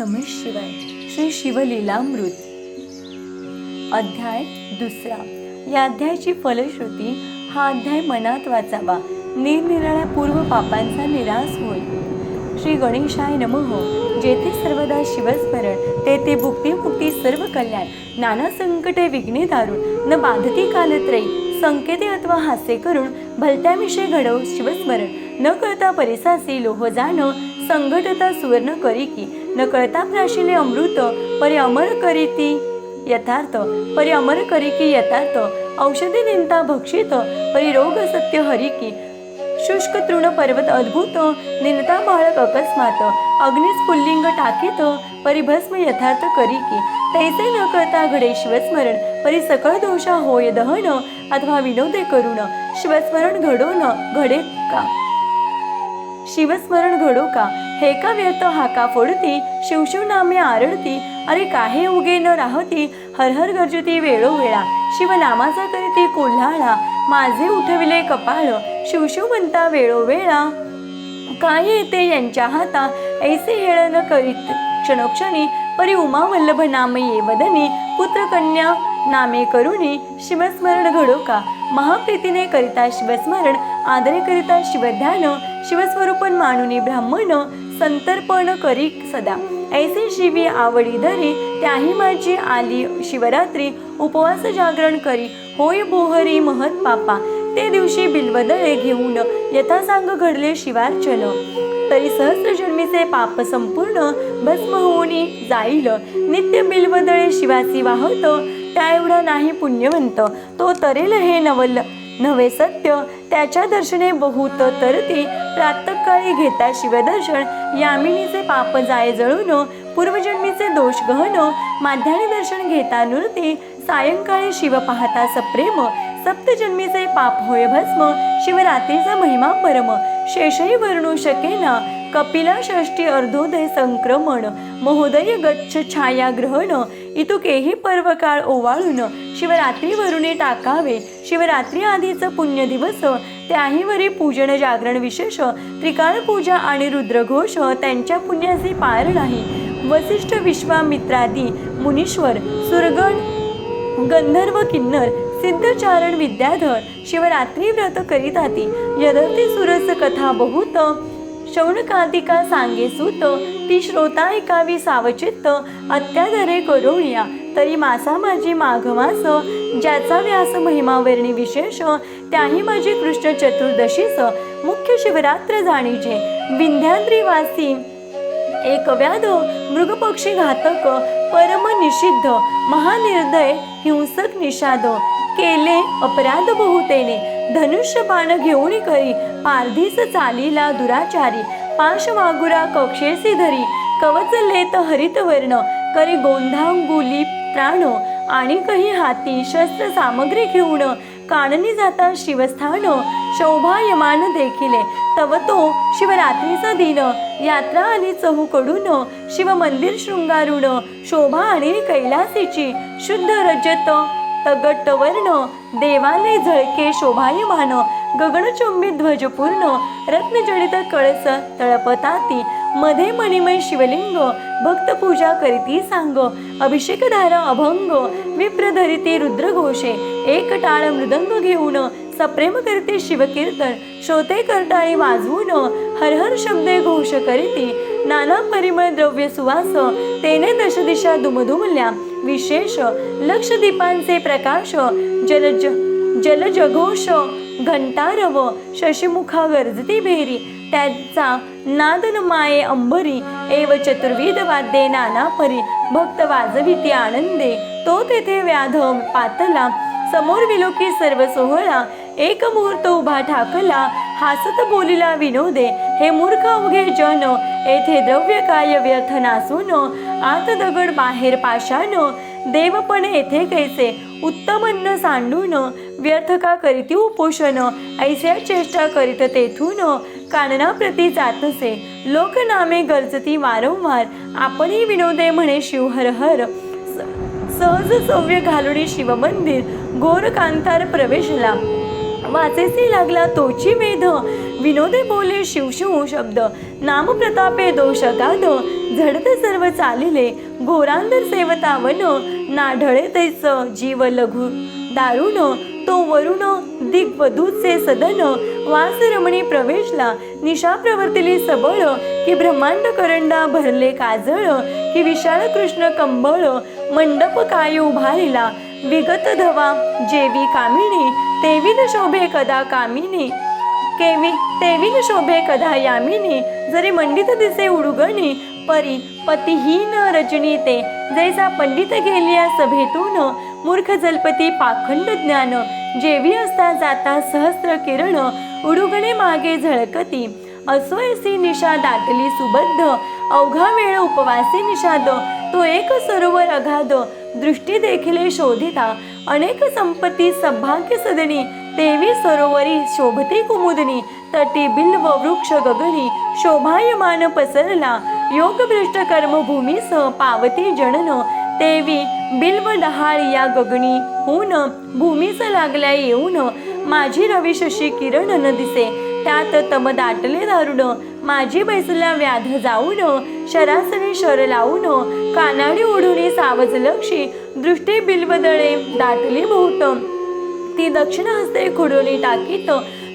नम शिवाय. श्री शिवलीलामृत. अध्याय दुसरा. या अध्यायाची फलश्रुती हा अध्याय मनात वाचावा. निरनिराळ्या पूर्व पापांचा निराश होईल श्री गणेशाय नमः. जेथे सर्वदा शिवस्मरण तेथे भुक्ती मुक्ती सर्व कल्याण नाना संकटे विघ्ने दारुण न बाधती कालत्रयी संकेते अथवा हास्य करून भलत्याविषयी घडव शिवस्मरण न करता परिसासी लोह जाणं संघटता सुवर्ण करी की न कळता प्राशिले अमृत परि अमर करीती यथार्थ परी अमर करी की यथार्थ औषधी निंता भक्षित परी रोग सत्य हरी की. शुष्क तृण पर्वत अद्भुत निनता बाळक अकस्मात अग्निस पुल्लिंग टाकीत परिभस्म यथार्थ करी की. तैसे न करता घडे शिवस्मरण परी सकळ दोषा होय दहन अथवा विनोदे करुण शिवस्मरण घडो न घडे का? शिवस्मरण घडू का? हे का व्यर्थ हाका फोडती शिवशिव नामे आरडती अरे काहे उगे न राहती हर हर गरजती वेळोवेळा. शिवनामाचा करीती कोल्हाळा माझे उठविले कपाळ शिवशिव म्हणता वेळोवेळा. काय येते यांच्या हाता? ऐसे हेळन करीत क्षणोक्षणी परी उमा वल्लभ नाम ये वदनी पुत्रकन्या नामे करुणी शिवस्मरण घडो का? महाप्रीतीने करिता शिवस्मरण आदरे करिता शिवध्यान शिवस्वरूपन मानुनी ब्राह्मण संतर्पण करी सदा. ऐसे शिवी आवडी धरी त्याही माझी आली शिवरात्री उपवास जागरण करी. होय बोहरी महत पापा ते दिवशी बिल्वदळे घेऊन यथासांग घडले शिवार्चन. तरी सहस्रजन्मीचे पाप संपूर्ण भस्म होऊनी जाईल. नित्य बिल्वदळे शिवासी वाहत त्या एवढा नाही पुण्यवंत. तो तरेल हे नवल नव्हे सत्य. त्याच्या दर्शने बहुत तरती प्रातकाळी घेता शिवदर्शन यामिनीचे पाप जाय जळून पूर्वजन्मीचे दोष गहन माध्याने दर्शन घेता नृती सायंकाळी शिव पाहता सप्रेम सप्तजन्मीचे पाप होय भस्म शिवरात्रीचा महिमा परम शेषही वर्णू शकेना कपिला षष्टी अर्धोदय संक्रमण महोदय गच्छ छाया ग्रहण इतुकेही पर्व काळ ओवाळून शिवरात्री वरुणे टाकावे शिवरात्री आधीच पुण्य दिवस त्याहीवरी पूजन जागरण विशेष त्रिकाळ पूजा आणि रुद्रघोष त्यांच्या पुण्याचे पार नाही. वसिष्ठ विश्वामित्रादी मुनीश्वर सुरगण गंधर्व किन्नर सिद्धचारण विद्याधर शिवरात्री व्रत करीताती यदती सुरस कथा बहुत शौनकादिका सांगे सुत ती श्रोता ऐकावी सावचित्त अत्यादरे करोनिया तरी मासा माझी माघमास ज्याचा व्यास महिमा वर्णी विशेष त्याही माझी कृष्ण चतुर्दशीचं मुख्य शिवरात्र जाणीचे विंध्याद्रीवासी एक व्याध मृगपक्षी घातक परम निषिद्ध महानिर्दय हिंसक निषाद केले अपराध बहुतेने धनुष्य बाण घेऊन करी पारधीस चालीला दुराचारी पाश वागुरा कक्षेसी धरी कवच लेत हरित वर्ण करी गोंधांगुली प्राण आणि काही हाती शस्त्र सामग्री घेऊन काननी जाता शिवस्थान शोभायमान देखिले तव तो शिवरात्रीचा दिन यात्रा आणि चहूकडून शिव मंदिर शृंगारुण शोभा आणि कैलासीची शुद्ध रजत तगट वर्ण देवालय झळके शोभायमान गगनचुंबी ध्वजपूर्ण रत्नजडित कळस तळपताती मध्ये मणिमय शिवलिंग भक्त पूजा करीती सांग अभिषेकधार अभंग विप्रधरिते रुद्रघोषे एक टाळ मृदंग घेऊन सप्रेम करते शिवकीर्तन श्रोते करताळी वाजवून हर हर शब्दे घोष करीती नाना परिमळ द्रव्य सुवास तेने दशदिशा दुमधुमल्या विशेष लक्ष दीपांचे प्रकाश जलज जलजघोष घंटारव शशिमुखा गर्जती भेरी त्याचा नादन माये अंबरी एव चतुर्विध वाद्ये नानापरी भक्त वाजविती आनंदे तो तेथे व्याध पातला समोर विलोकी सर्व सोहळा एक मुहूर्त उभा ठाकला हासत बोलिला विनोदे हे मूर्ख अवघे जन येथे द्रव्य काय व्यर्थ नासून आत दगड बाहेर पाषाण देवपण येथे कैसे उत्तमन्न सांडून व्यर्थ का करीती उपोषण ऐस्या चेष्टा करीत तेथून कानना प्रती जातसे लोक नामे गरजती वारंवार आपणही विनोदे म्हणे शिव हर हर. स- सहज सव्य घालुनी शिवमंदिर गोरकांतार प्रवेशला. वाचेसी लागला तोची वेध. विनोदे बोले शिवशिव शब्द. नाम प्रतापे दोष गाध झडत सर्व चालिले. घोरांदर सेवतावन. नाढळे तैस जीव लघु दारुण. तो वरुण दिग्वधूचे सदन वासरमणी प्रवेशला निशा प्रवर्तिली सबळ की ब्रह्मांड करंडा भरले काजळ की विशाळ कृष्ण कंबळ मंडप काय उभारिला विगत धवा जेवी कामिनी तेवीन शोभे कदा कामिनी केवी तेवीन शोभे कदा यामिनी जरी मंडित दिसे उडुगणी परी पतिहीन रचनी ते जैसा पंडित गेल्या सभेतून मूर्ख जलपती पाखंड ज्ञान जेवी असता जाता सहस्त्र किरण उडुगणे मागे झळकती. अस्वयसी निशा दाटली सुबद्ध अवघा वेळ उपवासी निषाद. तो एक सरोवर अगाध दृष्टी देखिले शोधिता. अनेक संपत्ती सौभाग्य सदनी देवी सरोवरी शोभती कुमुदनी. तटी बिल्व वृक्ष गगनी शोभायमान पसरला. योग भ्रष्ट कर्मभूमीस पावती जनन. देवी बिल्व डहाळ या गगनी होऊन भूमीच लागल्या येऊन माझी रवी शशी किरण न दिसे. त्यात तम दाटले दारुण माझी बैसल्या व्याध जाऊन शरासरी शर लावून कानाडी ओढून सावज लक्षी दृष्टी बिल्वदळे दाटली बहुत ती दक्षिण हस्ते खुडोली टाकीत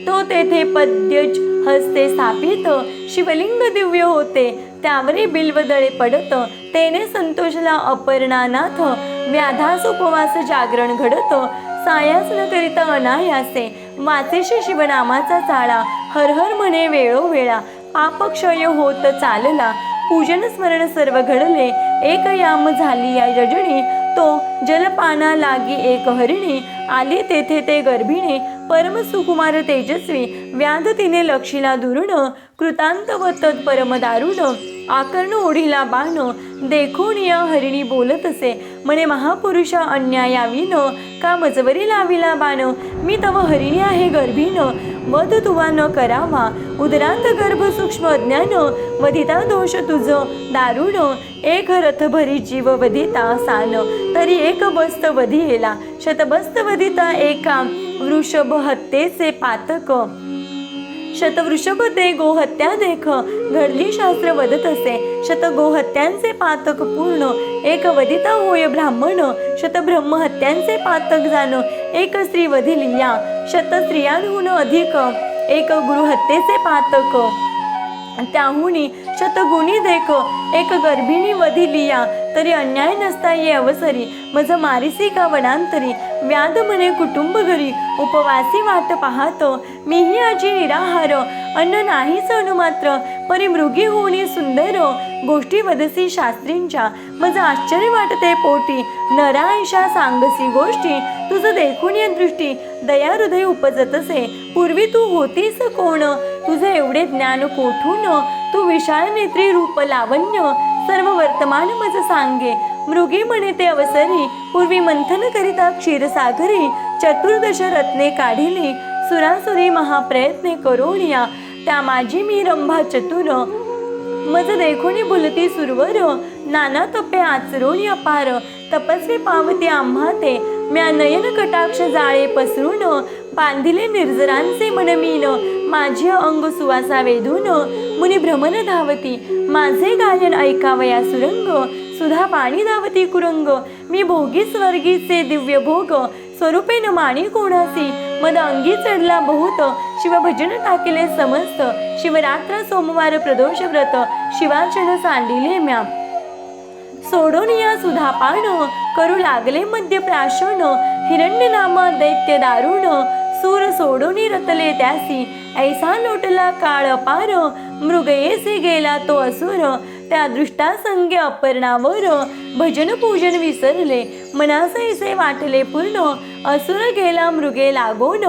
तो तेथे पद्यज हस्ते स्थापित. शिवलिंग दिव्य होते त्यावरी बिल्वदळे पडत तेने संतोषला अपर्णानाथ व्याधास उपवास जागरण घडत सायास न करिता अनायासे वाचेशी शिवनामाचा चाळा हर हर म्हणे वेळोवेळा पापक्षय होत चालला पूजन स्मरण सर्व घडले एक याम झाली या रजणी तो जलपाना लागी एक हरिणी आली तेथे ते गर्भिणी परम सुकुमार तेजस्वी व्याध तिने लक्षीला दुरुण कृतांत व परम दारुण आकर्ण ओढीला बाण देखून या हरिणी बोलत असे. म्हणे महापुरुषा अन्यायाविन का मजवरी लाविला बाण? मी तव हरिणी आहे गर्भीन वध तुवा न करावा. उदरांत गर्भ सूक्ष्म अज्ञान. वधिता दोष तुझ दारुण. एक रथ भरी जीव वधिता सान. तरी एक बस्त वधिला शतबस्त वधिता एका. वृषभ हत्येचे पातक. शतवृषभ दे गोहत्या देख घडली शास्त्र वदत असे. शत गोहत्यांचे पातक पूर्ण एक वदिता होय ब्राह्मण. शत ब्रह्महत्यांचे पातक जाण एक स्त्री वधिली या. शत स्त्रियांहून अधिक एक गृहत्येचे पातक. त्याहुनी शतगुणी देख एक गर्भिणी वधिलिया तरी अन्याय नसता ये अवसरी. मज मारिसी का वडांतरी व्याध म्हणे कुटुंब घरी. उपवासी वाट पाहतो. मीही आजी निराहार. अन्न नाहीच अनुमात्र. परी मृगी होणी सुंदर. गोष्टी वदसी शास्त्रींच्या. मज आश्चर्य वाटते पोटी. नरायशा सांगसी गोष्टी. तुझं देखून या दृष्टी. दया हृदय उपजतसे. पूर्वी तू होतीस कोण? तुझे एवढे ज्ञान कोठून? तू विशाळ नेत्री रूप लावण्य. सर्व वर्तमान मज सांगे. मृगी म्हणे ते अवसरी पूर्वी मंथन करिता क्षीरसागरी चतुर्दश रत्ने काढिली. सुरासुरी महाप्रयत्ने करोनिया त्या माझी मी रंभा चतुर. मज देखोनी बोलती सुरवर. नाना तपे आचरून अपार तपस्वी पावती आम्हा ते म्या नयन कटाक्ष जाळे पसरून. बांधिले निर्जरांचे मनमीन. माझे अंग सुवासा वेधून मुनी भ्रमण धावती. माझे गायन ऐकावया सुरंग. सुधा पाणी धावती कुरंग. मी भोगी स्वर्गीचे दिव्य भोग. स्वरूपे न माणी कोणासी? मद अंगी चढला बहुत. शिवभजन टाकिले समस्त. शिवरात्र सोमवार प्रदोष व्रत. शिवार्चन सांडिले म्या. सोडून या सुधापान करू लागले मध्य प्राशन. हिरण्य नामा दैत्य दारुण. सूर सोडून रतले त्यासी ऐसा लोटला काळ पार मृगयेसी गेला तो असुर त्या दृष्टा संज्ञ अपर्णावर भजन पूजन विसरले मनासैसे वाटले पूर्ण असुर गेला मृगे लागोन.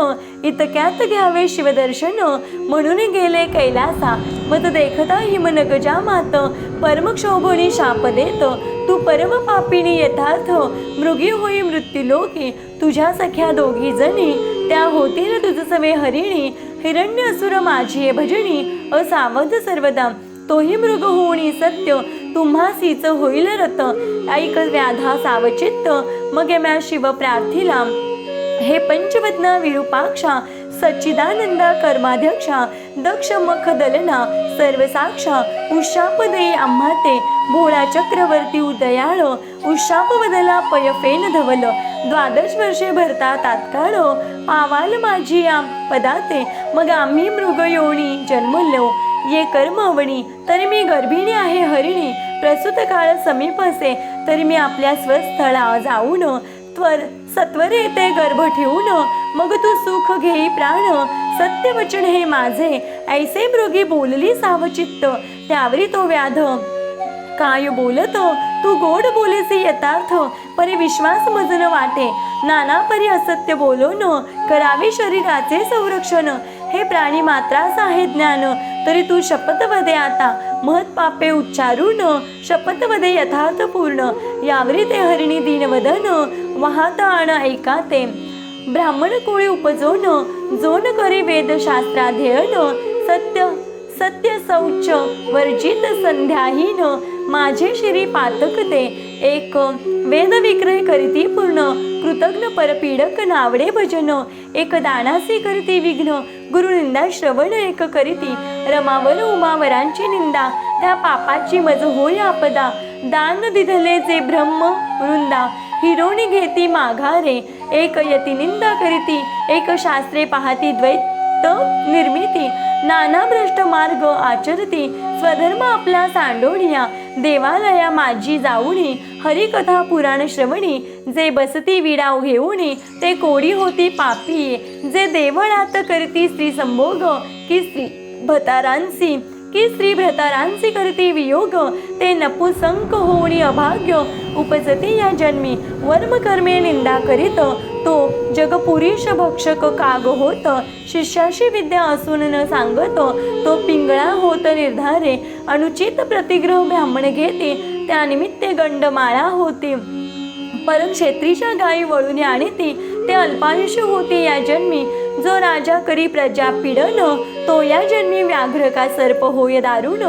इतक्यात घ्यावे शिवदर्शन म्हणून गेले कैलासा. मत देखता हिमनगजा मात परमक्षोभणी शाप देत. तू परम पापिणी यथार्थ मृगी होई मृत्यूलोकी तुझ्या सख्या दोघी जणी त्या होतील तुझ सवे हरिणी. हिरण्य असुर माझी भजनी असावध सर्वदा. तोही मृग होणी सत्य तुम्हासीच होईल रत ऐक व्याधा सावचित्त. मग म्या शिव प्रार्थिला हे पंचवदना विरूपाक्षा. सच्चिदानंदा कर्माध्यक्षा. दक्ष मख दलना सर्वसाक्षा. उशापदयी आम्हाते. भोळा चक्रवर्ती उदयाळ. उशाप बदला पयफेन धवल. द्वादश वर्षे भरता तात्काळ. पावाल माझी या पदाते. मग आम्ही मृग योणी जन्मलो. ये कर्म अवणी तरी मी गर्भिणी आहे हरिणी. प्रसूत काळ समीप असे तरी मी आपल्या स्वस्थळा जाऊन त्वर सत्वरे ते गर्भ ठेवून मग तू सुख घेई प्राण. सत्य वचन हे माझे ऐसे मृगी बोलली सावचित्त त्यावरी तो व्याध. काय बोलतो तू गोड बोलेसी यथार्थ परी विश्वास मजन वाटे. नाना परी असत्य बोलून करावे शरीराचे संरक्षण. हे प्राणी मात्रास आहे ज्ञान. तरी तू शपथवधे आता. महत पापे उच्चारून शपथ यथार्थ पूर्ण. यावरी ते हरिणी दीनवदन. वाहत आण ऐका ते. ब्राह्मण कोळी उपजोन. जोन करी वेदशास्त्राध्ययन सत्य सत्य शौच वर्जित संध्याहीन. माझे शिरी पातक ते एक वेद विक्रय करीती पूर्ण कृतज्ञ परपीडक नावडे भजन एक दानासी करीती विघ्न गुरुनिंदा श्रवण एक करीती रमावर उमावरांची निंदा त्या पापाची मज होय आपदा दान दिधले जे ब्रह्म वृंदा हिरोणी घेती माघारे एक यती निंदा करीती एक शास्त्रे पाहती द्वैत निर्मिती नाना भ्रष्ट मार्ग आचरती स्वधर्म आपला सांडोडिया देवालया माझी जाऊनी हरिकथा पुराण श्रवणी जे बसती विडाव घेऊनी ते कोडी होती पापी जे देवळात करती स्त्री संभोग की स्त्री भतारांसी की स्त्री भ्रतारांसी करती वियोग ते नपुसंक होणी अभाग्य उपजती या जन्मी वर्म कर्मे निंदा करीत तो जगपुरीश भक्षक काग होत शिष्याशी विद्या असून न सांगत तो पिंगळा होत निर्धारे अनुचित प्रतिग्रह ब्राह्मण घेते त्यानिमित्ते गंडमाळा होते. परम क्षेत्रीच्या गायी वळून आणते ते अल्पायुष्य होते या जन्मी. जो राजा करी प्रजा पिडन तो या जन्मी व्याघ्र का सर्प होय दारुण.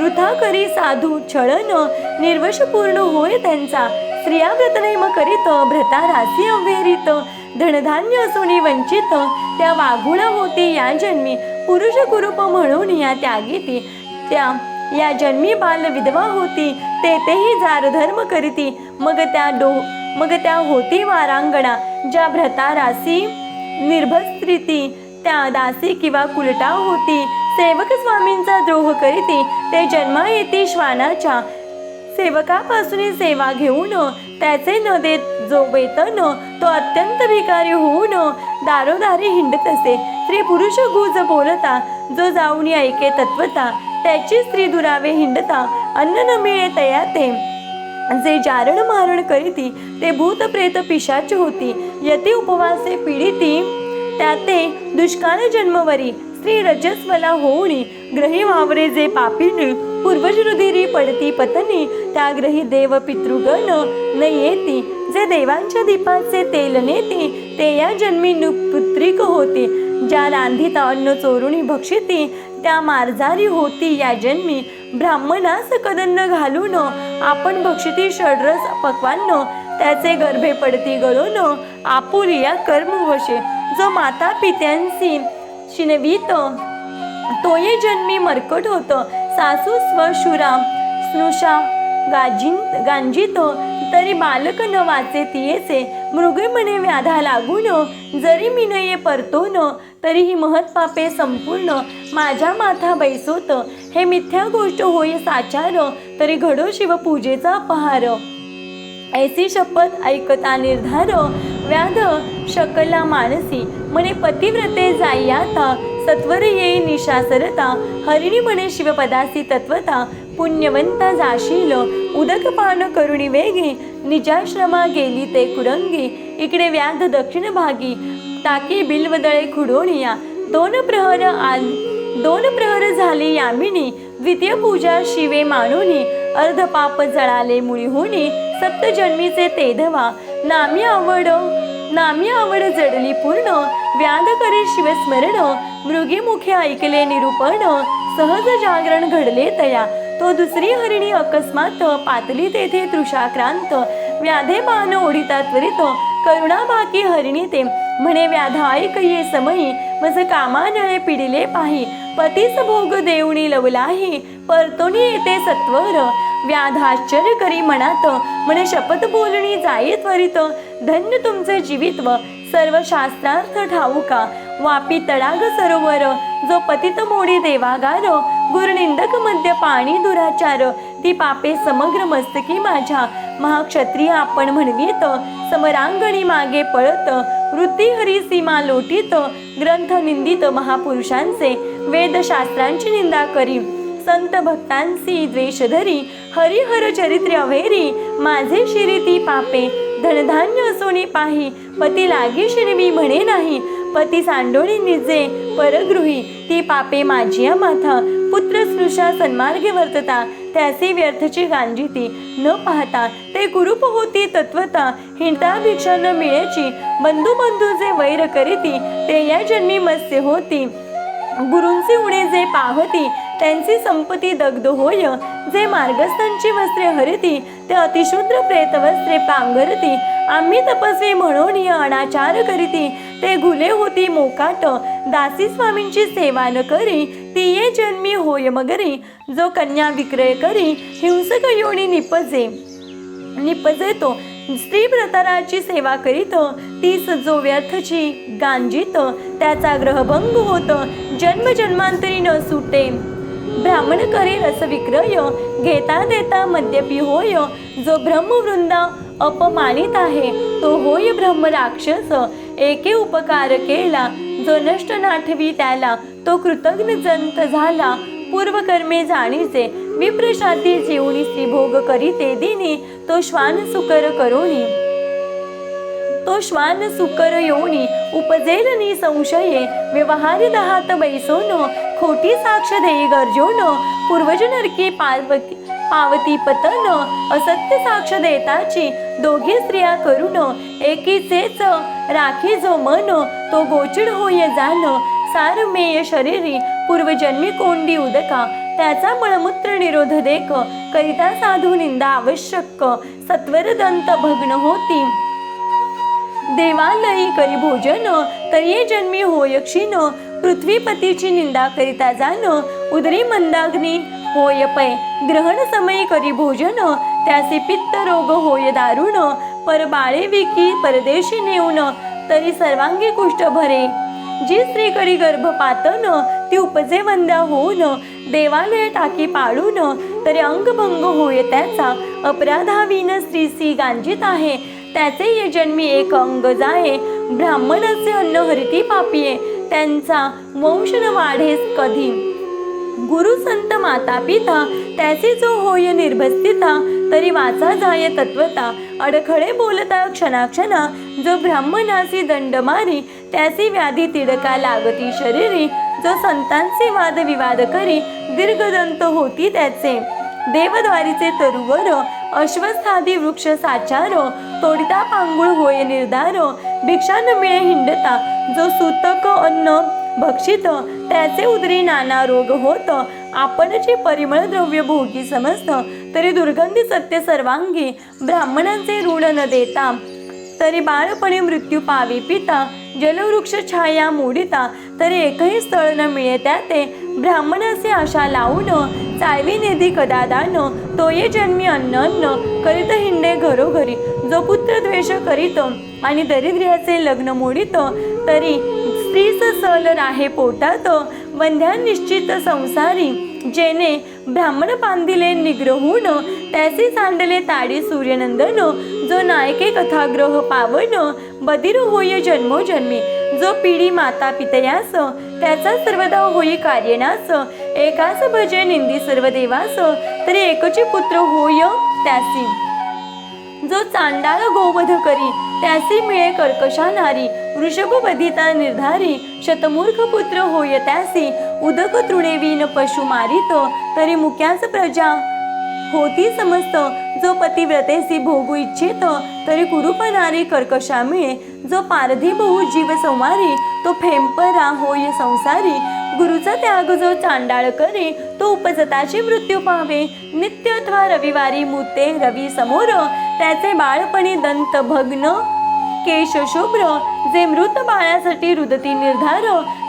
वृथा करी साधू छळन निर्वशपूर्ण होय त्यांचा. स्त्रिया व्रतनेम करीत भ्रता रासी अव्यरित धनधान्य असून वंचित त्या वाघुळ होती या जन्मी. पुरुष कुरूप म्हणून या त्यागीती त्या या जन्मी बाल विधवा होती तेथेही जार धर्म करीती. मग त्या डो मग त्या होती वारांगणा ज्या भ्रता रासी निर्भस्त्रीती त्या दासी किंवा कुलटा होती. सेवक स्वामींचा द्रोह करीती ते जन्मा येती श्वानाच्या सेवकापासून सेवा घेऊन त्याचे न देत जो वेतन तो अत्यंत भिकारी होऊन दारोदारी हिंडत असे. स्त्री पुरुष गुज बोलता जो जाऊन ऐके तत्वता त्याची स्त्री दुरावे हिंडता अन्न न मिळे तया ते. जे जारण मारण करीती ते भूत प्रेत पिशाच होती. यती उपवासे पीडिती. त्याते दुष्काळ जन्मवरी स्त्री रजस्वला होऊनी ग्रही वावरे जे पापीने पूर्वज रुधिरी पडती पतनी त्याग्रही देव पितृगण न येती जे देवांच्या दीपाचे तेल नेती ते या जन्मी पुत्रिक होती. ज्या रांधीता अन्न चोरुणी भक्षिती त्या मार्जारी होती या जन्मी. ब्राह्मणास कदन्न घालून आपण भक्षिती षड्रस पक्वान्न त्याचे गर्भे पडती गळून आपुलिया कर्मवशे जो माता पित्यांशी शिनवीत तोये जन्मी मरकट होतं. सासू स्वशुरा स्नुषा गाजिन गांजित तरी बालक न वाचे तियेचे मृगे म्हणे व्याधा लागून जरी मी नये परतोन तरी ही महत पापे संपूर्ण माझ्या माथा बैसोत. हे मिथ्या गोष्ट होय साचार तरी घडो शिवपूजेचा अपहार. ऐसी शपथ ऐकता निर्धार व्याध शकला मानसी म्हणे पतिव्रते जाई आता सत्वर येई निशासरता हरिणी म्हणे शिवपदासी तत्वता पुण्यवंता जाशील उदक पान करुणी वेगी निजाश्रमा गेली ते कुरंगी इकडे व्याध दक्षिण भागी टाकी बिलवदळे खुडोणिया दोन प्रहर आल दोन प्रहर झाली यामिनी द्वितीय पूजा शिवे मानुनी अर्ध पाप जळाले मुळी होणी सप्तजन्मीचे तेधवा नामी आवड नामी आवड जडली पूर्ण. व्याध करे शिवस्मरण मृगी मुखे ऐकले निरूपण. सहज जागरण घडले तया. तो दुसरी हरिणी अकस्मात पातली तेथे तृषाक्रांत. व्याधे मान ओढिता त्वरित. करुणा बाकी हरिणी ते. म्हणे व्याधा ऐक ये समयी? मज कामानळे पिडिले पाही पतीस भोग देऊणी लवलाही परतोनी येते सत्वर. व्याधाश्चर्य करी मनात म्हणे शपथ बोलणी जाई त्वरित. धन्य तुमचे जीवित्व सर्व शास्त्रार्थ ठाऊका. वापी तडाग सरोवर जो पतित मोडी देवागार. गुरुनिंदक मध्य पाणी दुराचार ती पापे समग्र मस्तकी माझ्या. महाक्षत्रिय आपण म्हणवीत समरांगणी मागे पळत. वृत्ती हरी सीमा लोटीत ग्रंथ निंदित महापुरुषांचे. वेदशास्त्रांची निंदा करी संत भक्तांची द्वेष धरी हरिहर चरित्र अवेरी माझे शिरी ती पापे धनधान्य असोनी पाही पती लागी शिरवी म्हणे नाही पती सांडोळी निजे परगृही ती पापे माझी माथा पुत्र स्नुषा सन्मार्गे वर्तता त्याचे व्यर्थची गांजिती न पाहता ते कुरूप होती तत्वता हिंडता भिक्षा न मिळेची बंधू बंधूचे वैर करीती ते या जन्मी मत्स्य होती. गुरूंचे उणे जे पाहती त्यांची संपत्ती दग्ध होय. जे मार्गस्थांची वस्त्रे हरती ते अतिशूद्र प्रेत वस्त्रे पांघरती. आम्ही तपस्वी म्हणून अनाचार करीती. ते घुले होती मोकाट. दासी स्वामींची सेवा न करी ती ये जन्मी होय मगरी. जो कन्या विक्रय करी हिंसक योनी निपजे. निपजे तो स्त्री प्रताराची सेवा करीत. तीस जो व्यर्थची गांजित. त्याचा ग्रहभंग होत. जन्म जन्मांतरी न सुटे. ब्राह्मण करे रस विक्रय घेता देता मद्यपी होय जो ब्रह्मवृंदा अपमानित आहे तो होय ब्रह्म राक्षस. एके उपकार केला जो नष्ट नाठवी त्याला तो कृतज्ञ जंत झाला. पूर्वकर्मे जाणीचे विप्रशाती जीवनी स्त्रीभोग करीते दिनी तो श्वान सुकर करोनी तो श्वान सुकर योनी उपजेल नि संशये व्यवहारी दहात बैसोन खोटी साक्ष देई गरजोन पूर्वज नरकी पार्वती पावती पतन असत्य साक्ष देताची दोघी स्त्रिया करून एकीचेच राखी जो मन तो गोचिड होय जान सारमेय शरीरी पूर्वजन्मी कोंडी उदका त्याचा मळमूत्र निरोध देख करिता साधू निंदा आवश्यक सत्वर दंत भग्न होती. देवालयी करी भोजन तरी जन्मी होय क्षीण. पृथ्वीपतीची निंदा करिता जाण उदरी मंदाग्नी होय पै. ग्रहण समय करी भोजन त्याचे पित्त रोग होय दारुण. पर बाळे विकी परदेशी नेऊन तरी सर्वांगी कुष्ठ भरे. जी स्त्री करी गर्भपातन ती उपजे वंदा होऊन. देवालय टाकी पाळून तरी अंगभंग होय त्याचा. अपराधाविन स्त्रीसी गांजित आहे. त्याचे ये जन्मी एक अंग जाये. ब्राह्मणाचे अन्न हरिती पापिये. त्यांचा वंश न वाढेस कधी. गुरु संत माता पिता त्याचे जो होय निर्भस्तिता तरी वाचा जाय तत्वता. अडखळे बोलता क्षणाक्षणा जो ब्राह्मणासी दंड मारी त्याची व्याधी तिडका लागती शरीरी. जो संतांचे वाद विवाद करी दीर्घदंत होती त्याचे. देवद्वारीचे तरुवर अश्वस्थादी वृक्ष साचारो तोडिता पांगुळ होय निर्धारो भिक्षा न मिळे हिंडता जो सुतक अन्न भक्षित त्याचे उदरी नाना रोग होत आपण जे परिमळ द्रव्य भोगी समजत तरी दुर्गंधी सत्य सर्वांगी ब्राह्मणांचे ऋण न देता तरी बाळपणी मृत्यू पावी पिता जलवृक्ष छाया मोडिता तरी एकही स्थळ न मिळे त्या ते ब्राह्मणाचे आशा लावून चालवी निधी कदादान तोये जन्मी अन्न करीत हिंडे घरोघरी. जो पुत्र द्वेष करीत आणि दरिद्र्याचे लग्न मोडित तरी स्त्रीच सल राहे पोटात वंध्या निश्चित संसारी. जेने ब्राह्मण पांदिले निग्रहून त्याचे सांडले ताडी सूर्यनंदन. जो नायके कथाग्रह पावन बदिर होय जन्मोजन्मी. जो पिढी माता पितयास त्याचा सर्वदा होई कार्यनास एकाच भजे निंदी सर्व देवास तरी एकचे पुत्र होय त्यासी. जो चांडाळ गोवध करी त्यासी मिळे कर्कशा नारी वृषभ बधिता निर्धारी शतमूर्ख पुत्र होय त्यासी उदक तृणेवीन पशु मारित तरी मुक्याच प्रजा होती समस्त जो पतिव्रतेसी भोगू इच्छित तरी कुरुपणारी कर्कशामिळे कर्कशा मिळे जो पारधी बहु जीव संवारी तो फेंपरा होय संसारी गुरुचा त्याग जो चांडाळ करे तो उपजताची मृत्यू पावे. नित्य अथवा रविवारी मुते रवी समोर त्याचे बाळपणी दंत भग्न केश शुभ्र जे मृत बाळासाठी रुदती निर्धार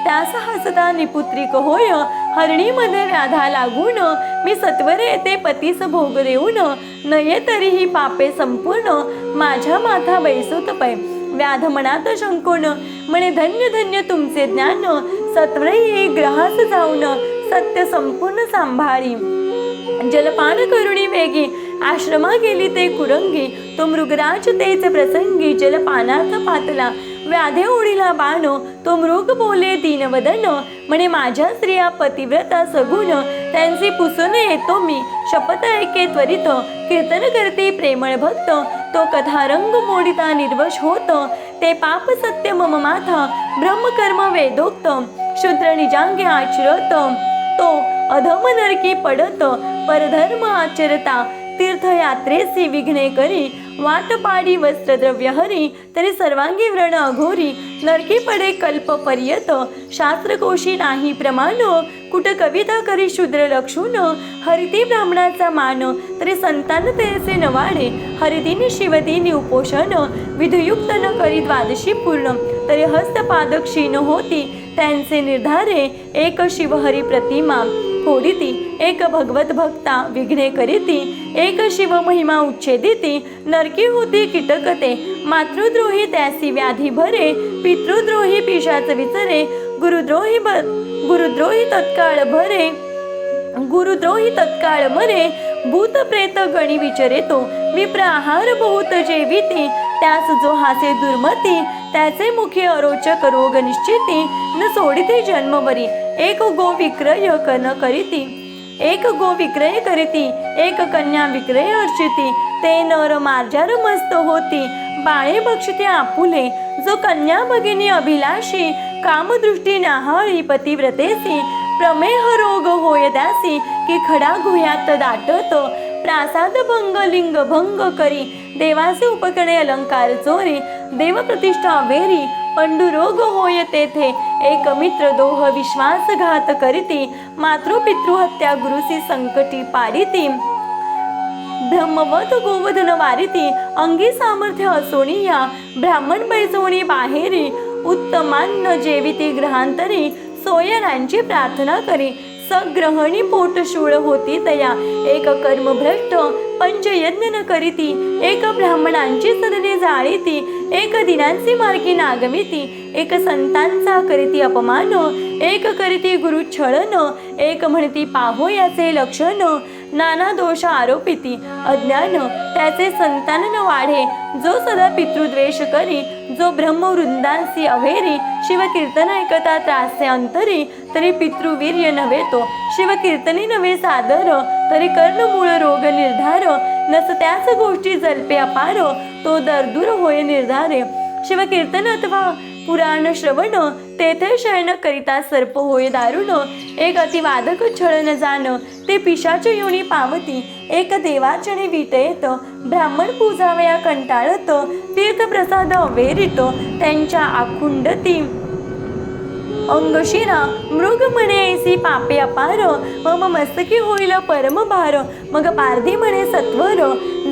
त्यास हसता निपुत्रिक होय. हरणीमध्ये व्याधा लागून मी सत्वरे येते पतीस भोग देऊन. नये तरीही पापे संपूर्ण माझ्या माथा बैसूत पै व्याध मनात शंकोन म्हणे धन्य धन्य तुमचे ज्ञान. सत्वरे ग्रहास जाऊन सत्य संपूर्ण सांभाळी. जलपान करुणी वेगी आश्रमा गेली ते कुरंगी तो मृगराज तेच प्रसंगी जलपानात पातला. व्याधे ओढीला बाण तो मृग बोले दीनवदन म्हणे माझ्या स्त्रिया पतिव्रता सगुण त्यांचे पुसून येतो मी शपथ ऐके त्वरित कीर्तन करते प्रेमळ भक्त तो कथारंग मोडिता निर्वश होत ते पाप सत्य मम माथा ब्रह्मकर्म वेदोक्त शूद्र निजांगे आचरत तो अधम नरकी पडत परधर्म आचरता तीर्थयात्रेसी विघ्ने करी वाट पाडी वस्त्रद्रव्य हरी तरी सर्वांगी व्रण अघोरी नरकी पडे कल्प पर्यत शास्त्रकोशी नाही प्रमाण कुठ कविता करी शूद्र लक्षून हरिती ब्राह्मणाचा मान तरी संतान तेचे नवाडे हरिदिनी शिवदिनी उपोषण विधयुक्त न करी द्वादशी पूर्ण तरी हस्तपाद क्षीण होती त्यांचे निर्धारे एक शिवहरी प्रतिमा. होडिती एक भगवत भक्ता विघ्ने करीती एक शिव महिमा उच्छेदिती नरकी होती कीटकते मातृद्रोही त्यासी व्याधी भरे पितृद्रोही पिशाच विचरे गुरुद्रोही ब गुरुद्रोही तत्काळ भरे गुरुद्रोही तत्काळ मरे भूत प्रेत गणी विचरेतो विप्र आहार बहुत जेविती त्यास जो हासे दुर्मती त्याचे मुखे अरोचक रोग निश्चिती न सोडिते जन्मवरी एक गो विक्रय कन करीती एक गो विक्रय करीती एक कन्या विक्रय अर्चिती ते नर मार्जार मस्त होती बाळे बक्षते आपुले जो कन्या भगिनी अभिलाषी कामदृष्टी नाहळी पतिव्रतेसी प्रमेह रोग होय दासी की खडा गुह्यात दाटत प्रासाद भंग लिंग भंग करी देवाचे उपकरणे अलंकार चोरी देवप्रतिष्ठा वेरी पंडुरोग होय तेथे. एक मित्र दोह विश्वासघात करीती मातृपितृहत्या गुरुसी संकटी पारिती. ब्रह्मवत गोवधन वारिती अंगी सामर्थ्य असोणी या ब्राह्मण बैजोणी बाहेरी उत्तमान्न जेविती ग्रहांतरी सोयरांची प्रार्थना करी. सग्रहणी पोट शूळ होती तया. एक कर्मभ्रष्ट पंचयज्ञ न करीती. एक ब्राह्मणांची सदने जाळीती. एक दिनांची मार्गी नागविती एक संतांचा करीती अपमान. एक करीती गुरु छळन एक म्हणती पाहो याचे लक्षण. नाना दोष आरोपिती. अज्ञान त्याचे संतान न वाढे. जो सदा पितृद्वेष करी. जो ब्रह्मवृंदांसी अवेरी शिवकीर्तन ऐकता त्रासे अंतरी तरी पितृवीर्य नव्हे तो. शिवकीर्तनी नव्हे सादर तरी कर्णमूळ रोग निर्धार. नस त्याच गोष्टी जल्पे अपार तो दरदूर होय निर्धारे. शिवकीर्तन अथवा पुराण श्रवण तेथे शयन करिता सर्प होय दारुण एक अतिवादक छळन जाण ते पिशाच योनी पावती एक देवाचने विटयत ब्राह्मण पूजावया कंटाळत तीर्थप्रसाद अवेरित त्यांच्या आखुंडती. अंगशिरा मृग म्हणे ऐसी पापे अपार मम मस्तकी होईल परम भार मग पारधी म्हणे सत्वर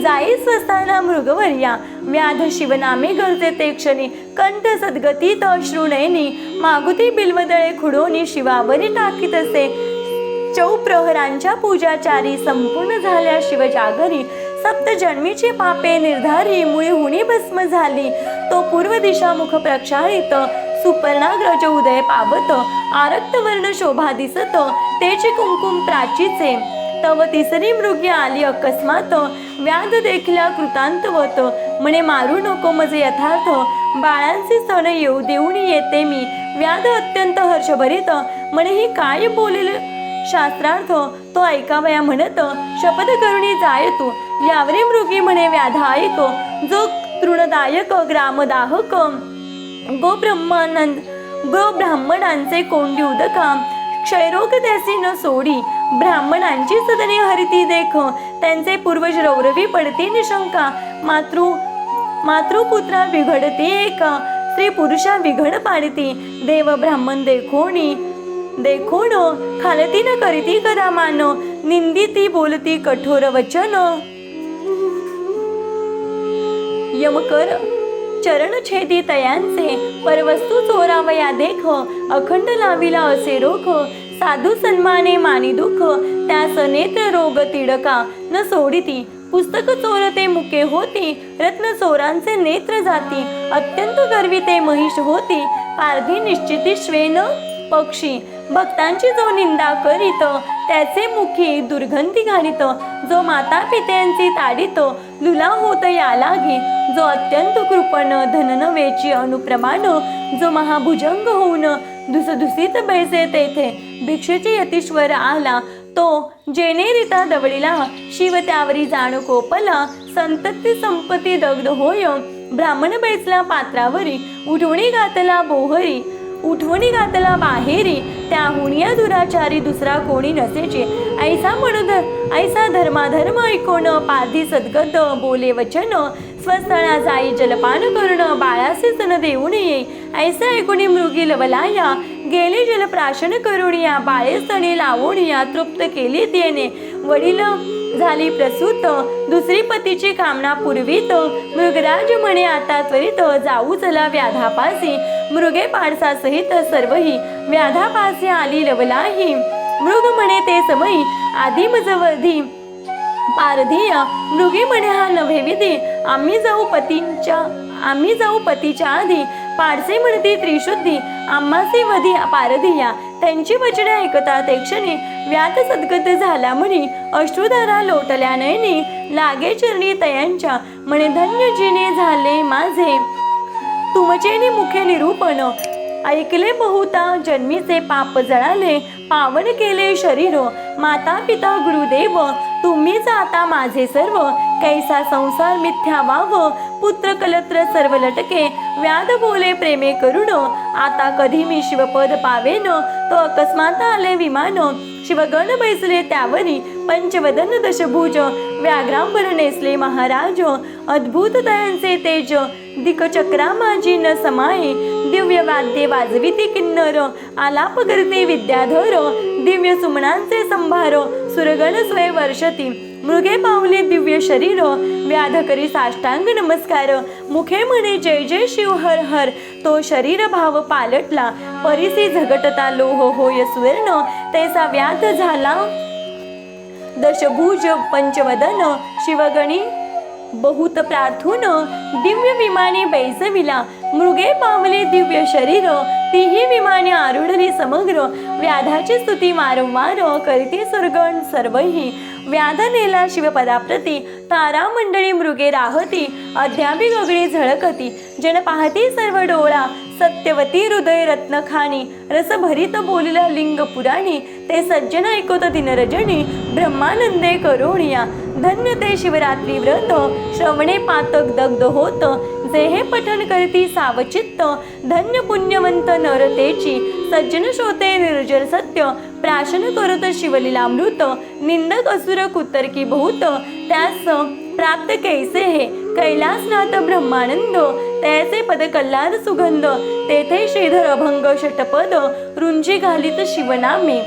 जाई स्वस्ताना मृगवर्या व्याध शिवनामे गरजे ते क्षणी कंठ सद्गतीत अश्रुनयनी मागुती बिल्वदळे खुडोनी शिवावरी टाकीत असे. चौप्रहरांच्या पूजाचारी संपूर्ण झाल्या शिवजागरी. सप्त जन्मीची पापे निर्धारी मुळी हुणी भस्म झाली. तो पूर्व दिशामुख प्रक्षाळित. सुपर्णाग्रज उदय पावत. आरक्त वर्ण शोभा दिसत. तेची कुंकुम प्राचीचे. तव तिसरी मृगी आली अकस्मात. व्याध देखल्या कृतांतवत. म्हणे मारू नको मजे यथार्थ. बाळांचे सण येऊ देऊन येते मी. व्याध अत्यंत हर्षभरित. म्हणे ही काय बोलेल? शास्त्रार्थ तो ऐकावया म्हणत शपथ करुणी जाय तू. यावरे मृगी म्हणे व्याधा ऐक. जो तृणदायक ग्रामदाहक. गो ब्रह्मानंद गो ब्राह्मणांचे कोंडी उदका. क्षयरोग त्यासी न सोडी. ब्राह्मणांची सदने हरिती देख. त्यांचे पूर्वज रौरवी पडती निशंका. मातृ मातृपुत्रा बिघडते एका. स्त्री पुरुषा विघड पाडती. देव ब्राह्मण देखोणी देखोण खालती न करीती कदा मान निंदिती बोलती कठोर वचन. यमकर चरण छेदी तयांचे परवस्तू चोरावया देख अखंड लाविला असे रोख साधू सन्माने मानी दुःख त्यास नेत्र रोग तिडका न सोडिती पुस्तक चोरते मुके होती रत्न चोरांचे नेत्र जाती अत्यंत गर्विते महिष होती पारधी निश्चिती श्वेन पक्षी. भक्तांची जो निंदा करीत त्याचे मुखी दुर्गंधी घालित जो माता पित्यांची ताडित लुला होत या लागी जो अत्यंत कृपण धननवेची अनुप्रमाण जो महाभुजंग होऊन दुसदुसीत बैसे तेथे. भिक्षेची यतीश्वर आला तो जेनेरिता दवडीला शिव त्यावरी जाणू कोपला संतती संपत्ती दग्ध होय ब्राह्मण बैसला पात्रावरी उठवणी घातला बोहरी उठवणी घातला बाहेरी त्या हुनिया दुराचारी दुसरा कोणी नसेचे. ऐसा म्हणून ऐसा धर्माधर्म ऐकोण पाधी सद्गत बोले वचन स्वस्थळा जाई जलपान करण बाळासे सन देऊ नये ऐसा ऐकुणी मृगी लवलाया गेले जलप्राशन करून या बाळेसणी लावून या तृप्त केली तेने वडील झाली प्रसूत दुसरी पतीची कामना पूर्वीत. मृगराज म्हणे आता त्वरित जाऊ चला व्याधापासी. मृगे पाडसा सहित सर्वही व्याधापासी आली लवलाही. मृग म्हणे ते समयी आधी मजवधी पारधीय मृगी म्हणे हा नव्हे विधी आम्ही जाऊ पतींच्या आम्ही जाऊ पतीच्या आधी. पारसे म्हणते त्रिशुद्धी. आम्हासी वधी पारधिया त्यांची वचने ऐकता ते क्षणी व्याध सद्गत झाला म्हणी अश्रुधारा लोटल्या नयनी लागे चरणी तयांच्या म्हणे धन्य जिने झाले माझे. तुमचेनी मुखे निरूपण ऐकले बहुता जन्मीचे पाप जळाले पावन केले शरीर माता पिता गुरुदेव तुम्हीच आता माझे सर्व कैसा संसार मिथ्या वाव पुत्र कलत्र सर्व लटके व्याध बोले प्रेमे करुण आता कधी मी शिवपद पावेन तो अकस्मात आले विमान शिवगण बैसले त्यावरी पंचवदन दशभुज व्याघ्रांबर नेसले महाराज अद्भुत दयांचे तेज दिकचक्रा माझी न समाये दिव्य वाद्ये वाजविते किन्नर आलाप करते विद्याधर दिव्य सुमनांचे संभार सुरगण स्वय वर्षती. मृगे पावले दिव्य शरीर व्याध करी साष्टांग नमस्कार. मुखे म्हणे जय जय शिव हर हर. तो शरीर भाव पालटला परिसी झगटता लोह होय सुवर्ण. तैसा व्याध झाला. दशभुज पंचवदन शिवगणी बहुत प्रार्थून. दिव्य विमाने बैसविला. मृगे पावले दिव्य शरीर तीही विमाने आरुढली समग्र. व्याधाची स्तुती वारंवार करीते सुरगण सर्वही व्याध नेला शिवपदाप्रती तारा मंडळी मृगे राहती अध्यापी गगडी झळकती। जन पाहती सर्व डोळा सत्यवती हृदय रत्नखानी। रसभरीत बोलिला लिंग पुराणी ते सज्जन ऐकत दिनरजनी। ब्रह्मानंदे करोणिया धन्य ते शिवरात्री व्रत। श्रवणे पातक दग्ध होत जे हे पठन करती सावचित्त। धन्य पुण्यवंत नरतेची सज्जन श्रोते निर्जल सत्य प्राशन करत शिवलीलामृत निंदक असुर कुतर्की बहुत त्यास प्राप्त कैसे हे? कैलासनाथ ब्रह्मानंद त्याचे पद कल्लाद सुगंध तेथे श्रीधर अभंग षटपद रुंजी घालित शिवनामे.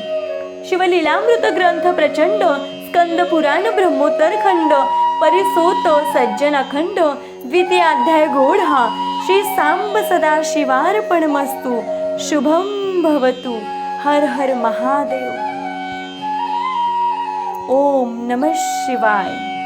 शिवलीलामृत ग्रंथ प्रचंड स्कंद पुराण ब्रह्मोत्तर खंड परिसोत सज्जन अखंड द्वितीयाध्याय गोढा श्री सांब सदा शिवार्पण मस्तू शुभम भवतु हर हर महादेव। ओम नमः शिवाय।